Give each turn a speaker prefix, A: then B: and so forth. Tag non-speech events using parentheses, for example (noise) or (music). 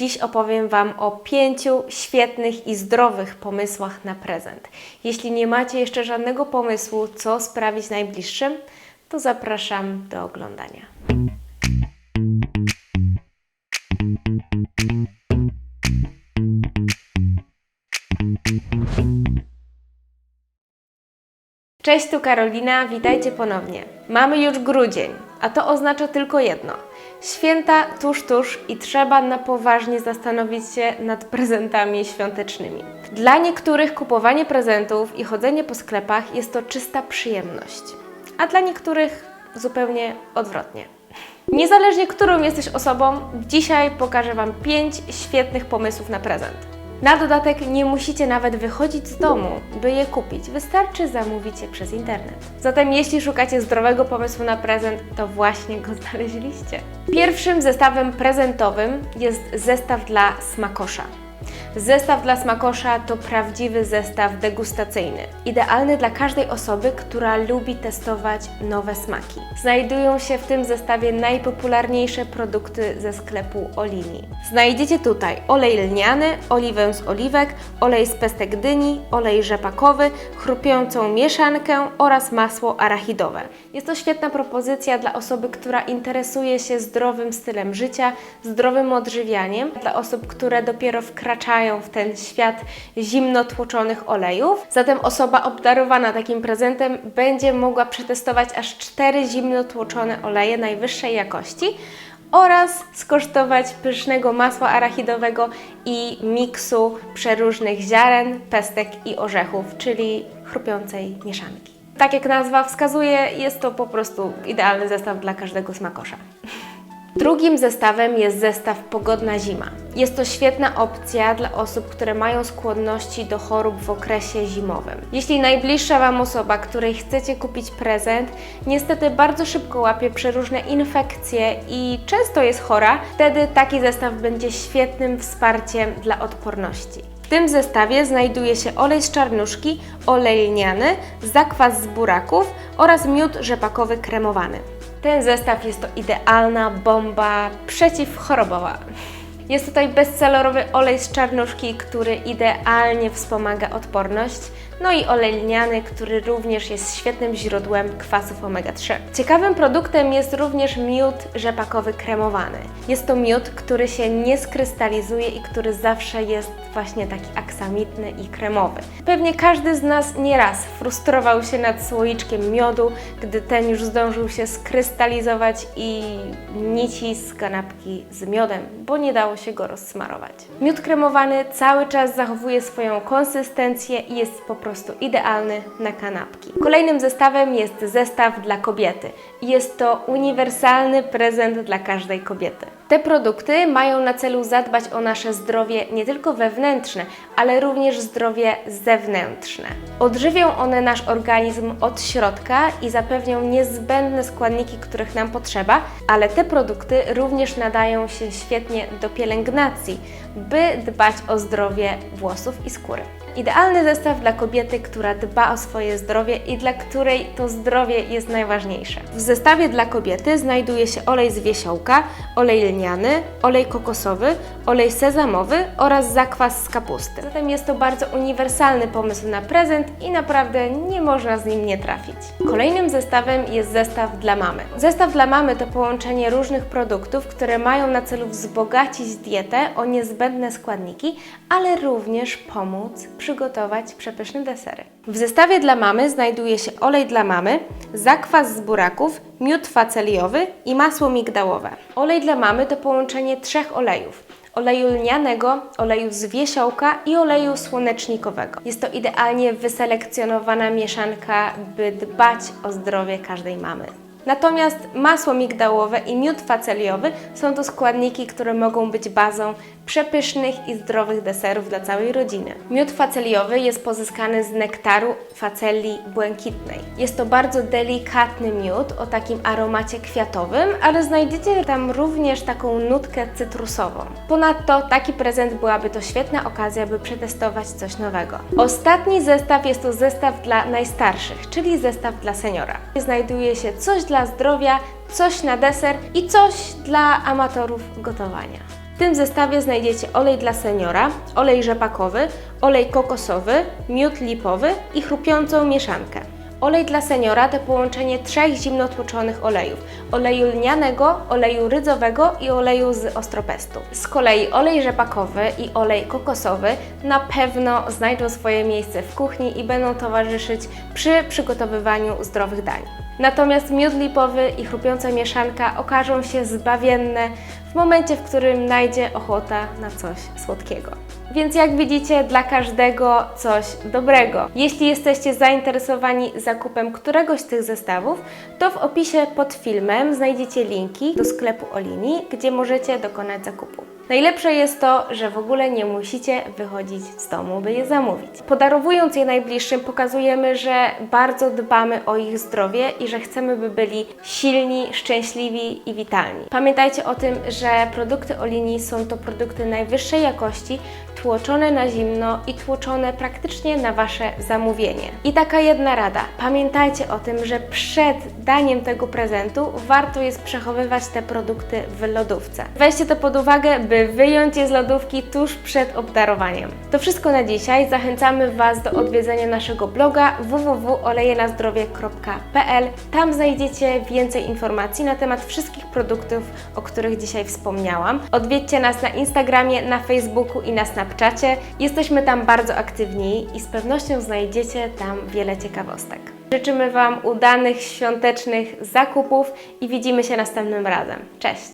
A: Dziś opowiem Wam o pięciu świetnych i zdrowych pomysłach na prezent. Jeśli nie macie jeszcze żadnego pomysłu, co sprawić najbliższym, to zapraszam do oglądania. Cześć, tu Karolina, witajcie ponownie. Mamy już grudzień, a to oznacza tylko jedno. Święta tuż, tuż i trzeba na poważnie zastanowić się nad prezentami świątecznymi. Dla niektórych kupowanie prezentów i chodzenie po sklepach jest to czysta przyjemność, a dla niektórych zupełnie odwrotnie. Niezależnie którą jesteś osobą, dzisiaj pokażę Wam 5 świetnych pomysłów na prezent. Na dodatek nie musicie nawet wychodzić z domu, by je kupić. Wystarczy zamówić je przez internet. Zatem jeśli szukacie zdrowego pomysłu na prezent, to właśnie go (laughs) znaleźliście. Pierwszym zestawem prezentowym jest zestaw dla smakosza. Zestaw dla smakosza to prawdziwy zestaw degustacyjny, idealny dla każdej osoby, która lubi testować nowe smaki. Znajdują się w tym zestawie najpopularniejsze produkty ze sklepu Olini. Znajdziecie tutaj olej lniany, oliwę z oliwek, olej z pestek dyni, olej rzepakowy, chrupiącą mieszankę oraz masło arachidowe. Jest to świetna propozycja dla osoby, która interesuje się zdrowym stylem życia, zdrowym odżywianiem, dla osób, które dopiero wkraczają w ten świat zimno tłoczonych olejów. Zatem osoba obdarowana takim prezentem będzie mogła przetestować aż cztery zimno tłoczone oleje najwyższej jakości oraz skosztować pysznego masła arachidowego i miksu przeróżnych ziaren, pestek i orzechów, czyli chrupiącej mieszanki. Tak jak nazwa wskazuje, jest to po prostu idealny zestaw dla każdego smakosza. Drugim zestawem jest zestaw Pogodna Zima. Jest to świetna opcja dla osób, które mają skłonności do chorób w okresie zimowym. Jeśli najbliższa Wam osoba, której chcecie kupić prezent, niestety bardzo szybko łapie przeróżne infekcje i często jest chora, wtedy taki zestaw będzie świetnym wsparciem dla odporności. W tym zestawie znajduje się olej z czarnuszki, olej lniany, zakwas z buraków oraz miód rzepakowy kremowany. Ten zestaw jest to idealna bomba przeciwchorobowa. Jest tutaj bestsellerowy olej z czarnuszki, który idealnie wspomaga odporność, no i olej lniany, który również jest świetnym źródłem kwasów omega-3. Ciekawym produktem jest również miód rzepakowy kremowany. Jest to miód, który się nie skrystalizuje i który zawsze jest właśnie taki aksamitny i kremowy. Pewnie każdy z nas nieraz frustrował się nad słoiczkiem miodu, gdy ten już zdążył się skrystalizować i nici z kanapki z miodem, bo nie dało się go rozsmarować. Miód kremowany cały czas zachowuje swoją konsystencję i jest po prostu idealny na kanapki. Kolejnym zestawem jest zestaw dla kobiety. Jest to uniwersalny prezent dla każdej kobiety. Te produkty mają na celu zadbać o nasze zdrowie nie tylko wewnętrzne, ale również zdrowie zewnętrzne. Odżywią one nasz organizm od środka i zapewnią niezbędne składniki, których nam potrzeba, ale te produkty również nadają się świetnie do pielęgnacji, by dbać o zdrowie włosów i skóry. Idealny zestaw dla kobiety, która dba o swoje zdrowie i dla której to zdrowie jest najważniejsze. W zestawie dla kobiety znajduje się olej z wiesiołka, olej lniany, olej kokosowy, olej sezamowy oraz zakwas z kapusty. Zatem jest to bardzo uniwersalny pomysł na prezent i naprawdę nie można z nim nie trafić. Kolejnym zestawem jest zestaw dla mamy. Zestaw dla mamy to połączenie różnych produktów, które mają na celu wzbogacić dietę o niezbędne składniki, ale również pomóc przygotować przepyszne desery. W zestawie dla mamy znajduje się olej dla mamy, zakwas z buraków, miód faceliowy i masło migdałowe. Olej dla mamy to połączenie trzech olejów oleju lnianego, oleju z wiesiołka i oleju słonecznikowego. Jest to idealnie wyselekcjonowana mieszanka, by dbać o zdrowie każdej mamy. Natomiast masło migdałowe i miód faceliowy są to składniki, które mogą być bazą przepysznych i zdrowych deserów dla całej rodziny. Miód faceliowy jest pozyskany z nektaru facelii błękitnej. Jest to bardzo delikatny miód o takim aromacie kwiatowym, ale znajdziecie tam również taką nutkę cytrusową. Ponadto taki prezent byłaby to świetna okazja, by przetestować coś nowego. Ostatni zestaw jest to zestaw dla najstarszych, czyli zestaw dla seniora. Znajduje się coś dla zdrowia, coś na deser i coś dla amatorów gotowania. tym zestawie znajdziecie olej dla seniora, olej rzepakowy, olej kokosowy, miód lipowy i chrupiącą mieszankę. Olej dla seniora to połączenie trzech zimno tłoczonych olejów: oleju lnianego, oleju rydzowego i oleju z ostropestu. Z kolei olej rzepakowy i olej kokosowy na pewno znajdą swoje miejsce w kuchni i będą towarzyszyć przy przygotowywaniu zdrowych dań. Natomiast miód lipowy i chrupiąca mieszanka okażą się zbawienne w momencie, w którym najdzie ochota na coś słodkiego. Więc jak widzicie, dla każdego coś dobrego. Jeśli jesteście zainteresowani zakupem któregoś z tych zestawów, to w opisie pod filmem znajdziecie linki do sklepu Olini, gdzie możecie dokonać zakupu. Najlepsze jest to, że w ogóle nie musicie wychodzić z domu, by je zamówić. Podarowując je najbliższym, pokazujemy, że bardzo dbamy o ich zdrowie i że chcemy, by byli silni, szczęśliwi i witalni. Pamiętajcie o tym, że produkty Olini są to produkty najwyższej jakości, tłoczone na zimno i tłoczone praktycznie na Wasze zamówienie. I taka jedna rada. Pamiętajcie o tym, że przed daniem tego prezentu warto jest przechowywać te produkty w lodówce. Weźcie to pod uwagę, by wyjąć je z lodówki tuż przed obdarowaniem. To wszystko na dzisiaj. Zachęcamy Was do odwiedzenia naszego bloga www.olejenazdrowie.pl. Tam znajdziecie więcej informacji na temat wszystkich produktów, o których dzisiaj wspomniałam. Odwiedźcie nas na Instagramie, na Facebooku i na Snapchacie. Jesteśmy tam bardzo aktywni i z pewnością znajdziecie tam wiele ciekawostek. Życzymy Wam udanych świątecznych zakupów i widzimy się następnym razem. Cześć!